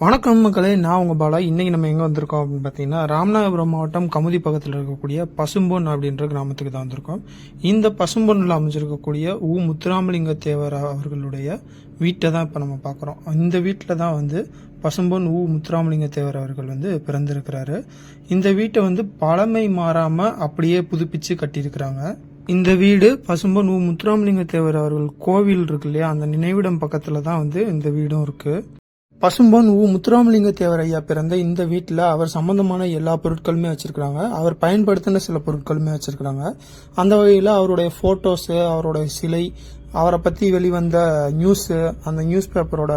வணக்கம் மக்களே நான் உங்க பாலா. இன்னைக்கு நம்ம எங்க வந்திருக்கோம் அப்படின்னு பார்த்தீங்கன்னா ராமநாதபுரம் மாவட்டம் கமுதி பக்கத்தில் இருக்கக்கூடிய பசும்பொன் அப்படின்ற கிராமத்துக்கு தான் வந்திருக்கோம். இந்த பசும்பொன்னில் அமைஞ்சிருக்கக்கூடிய உ. முத்துராமலிங்க தேவர் அவர்களுடைய வீட்டை தான் இப்போ நம்ம பார்க்குறோம். இந்த வீட்டில் தான் வந்து பசும்பொன் உ. முத்துராமலிங்க தேவர் அவர்கள் வந்து பிறந்திருக்கிறாரு. இந்த வீட்டை வந்து பழமை மாறாம அப்படியே புதுப்பிச்சு கட்டியிருக்கிறாங்க. இந்த வீடு பசும்பொன் உ. முத்துராமலிங்க தேவர் அவர்கள் கோவில் இருக்கு இல்லையா அந்த நினைவிடம் பக்கத்துல தான் வந்து இந்த வீடும் இருக்கு. பசும்பொன் உ முத்துராமலிங்க தேவர் ஐயா பிறந்த இந்த வீட்டில் அவர் சம்பந்தமான எல்லா பொருட்களுமே வச்சிருக்கிறாங்க. அவர் பயன்படுத்தின சில பொருட்களுமே வச்சிருக்கிறாங்க. அந்த வகையில் அவருடைய ஃபோட்டோஸு அவருடைய சிலை அவரை பற்றி வெளிவந்த நியூஸு அந்த நியூஸ் பேப்பரோட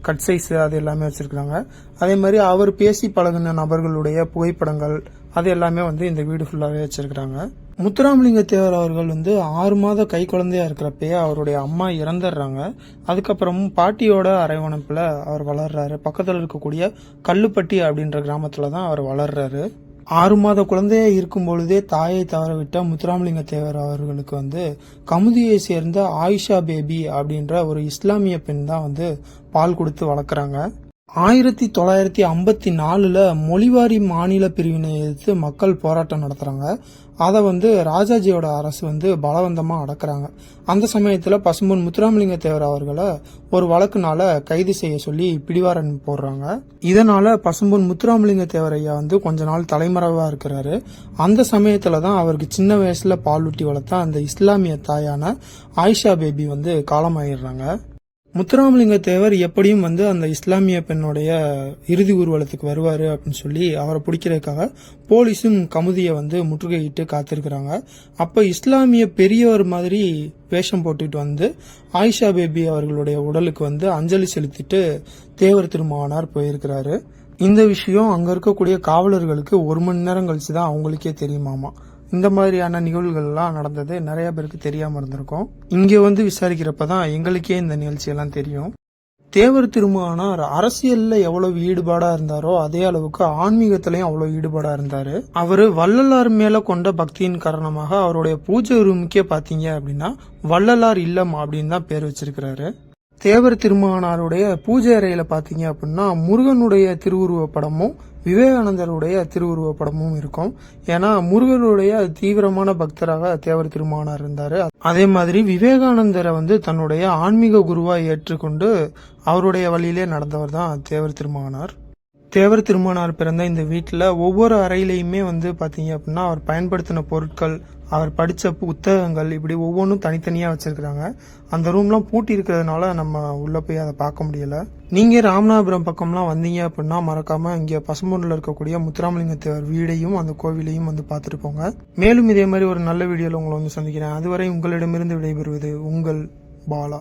கட் சைஸ் அது எல்லாமே வச்சிருக்கிறாங்க. அதே மாதிரி அவர் பேசி பழகின நபர்களுடைய புகைப்படங்கள் அது எல்லாமே வந்து இந்த வீடு ஃபுல்லாகவே வச்சிருக்கிறாங்க. முத்துராமலிங்க தேவர் அவர்கள் வந்து ஆறு மாத கை குழந்தையா இருக்கிறப்பயே அவருடைய அம்மா இறந்துடுறாங்க. அதுக்கப்புறமும் பாட்டியோட அரவணைப்பில் அவர் வளர்றாரு. பக்கத்தில் இருக்கக்கூடிய கல்லுப்பட்டி அப்படின்ற கிராமத்தில் தான் அவர் வளர்றாரு. ஆறு மாத குழந்தையாக இருக்கும் பொழுதே தாயை தவறவிட்ட முத்துராமலிங்க தேவர் அவர்களுக்கு வந்து கமுதியை சேர்ந்த ஆயிஷா பேபி அப்படின்ற ஒரு இஸ்லாமிய பெண் தான் வந்து பால் கொடுத்து வளர்க்குறாங்க. ஆயிரத்தி தொள்ளாயிரத்தி ஐம்பத்தி நாலில் மொழிவாரி மாநில பிரிவினை எதிர்த்து மக்கள் போராட்டம் நடத்துகிறாங்க அதை வந்து ராஜாஜியோட அரசு வந்து பலவந்தமாக அடக்கிறாங்க. அந்த சமயத்தில் பசும்பொன் முத்துராமலிங்க தேவர் அவர்களை ஒரு வழக்குனால கைது செய்ய சொல்லி பிடிவாரன் போடுறாங்க. இதனால பசும்பொன் முத்துராமலிங்க தேவர் ஐயா வந்து கொஞ்ச நாள் தலைமறைவாக இருக்கிறாரு. அந்த சமயத்தில் தான் அவருக்கு சின்ன வயசில் பாலூட்டி வளர்த்த அந்த இஸ்லாமிய தாயான ஆயிஷா பேபி வந்து காலமாயிடுறாங்க. முத்துராமலிங்க தேவர் எப்படியும் வந்து அந்த இஸ்லாமிய பெண்ணுடைய இறுதி ஊர்வலத்துக்கு வருவாரு அப்படின்னு சொல்லி அவரை பிடிக்கிறதுக்காக போலீஸும் கமுதியை வந்து முற்றுகையிட்டு காத்திருக்கிறாங்க. அப்ப இஸ்லாமிய பெரியவர் மாதிரி வேஷம் போட்டுட்டு வந்து ஆயிஷா பேபி அவர்களுடைய உடலுக்கு வந்து அஞ்சலி செலுத்திட்டு தேவர் திருமாவனார் போயிருக்கிறாரு. இந்த விஷயம் அங்க இருக்கக்கூடிய காவலர்களுக்கு ஒரு மணி நேரம் கழிச்சு தான் அவங்களுக்கே தெரியுமாமா? இந்த மாதிரியான நிகழ்வுகள்லாம் நடந்தது நிறைய பேருக்கு தெரியாம இருந்திருக்கும். இங்க வந்து விசாரிக்கிறப்ப தான் எங்களுக்கே இந்த நிகழ்ச்சியெல்லாம் தெரியும். தேவர் திருமானார் அரசியல்ல எவ்வளவு ஈடுபாடா இருந்தாரோ அதே அளவுக்கு ஆன்மீகத்திலையும் அவ்வளவு ஈடுபாடா இருந்தாரு. அவரு வள்ளலார் மேல கொண்ட பக்தியின் காரணமாக அவருடைய பூஜை ரூமுக்கே பாத்தீங்க அப்படின்னா வள்ளலார் இல்லம் அப்படின்னு தான் பேர் வச்சிருக்கிறாரு. தேவர் திருமகனாருடைய பூஜை அறையில் பார்த்தீங்க அப்படின்னா முருகனுடைய திருவுருவ படமும் விவேகானந்தருடைய திருவுருவ படமும் இருக்கும். ஏன்னா முருகனுடைய தீவிரமான பக்தராக தேவர் திருமானார் இருந்தார். அதே மாதிரி விவேகானந்தரை வந்து தன்னுடைய ஆன்மீக குருவாக ஏற்றுக்கொண்டு அவருடைய வழியிலே நடந்தவர் தான் தேவர் திருமானார். தேவர் திருமணார் பிறந்த இந்த வீட்டில் ஒவ்வொரு அறையிலையுமே வந்து பார்த்தீங்க அப்படின்னா அவர் பயன்படுத்தின பொருட்கள் அவர் படித்த புத்தகங்கள் இப்படி ஒவ்வொன்றும் தனித்தனியாக வச்சுருக்குறாங்க. அந்த ரூம்லாம் பூட்டி இருக்கிறதுனால நம்ம உள்ளே போய் அதை பார்க்க முடியலை. நீங்கள் ராமநாதபுரம் பக்கம்லாம் வந்தீங்க அப்படின்னா மறக்காமல் இங்கே பசும்பொன்னில் இருக்கக்கூடிய முத்துராமலிங்க தேவர் வீடையும் அந்த கோவிலையும் வந்து பார்த்துட்டு போங்க. மேலும் இதே மாதிரி ஒரு நல்ல வீடியோவில் உங்களை வந்து சந்திக்கிறேன். அதுவரை உங்களிடமிருந்து விடைபெறுவது உங்கள் பாலா.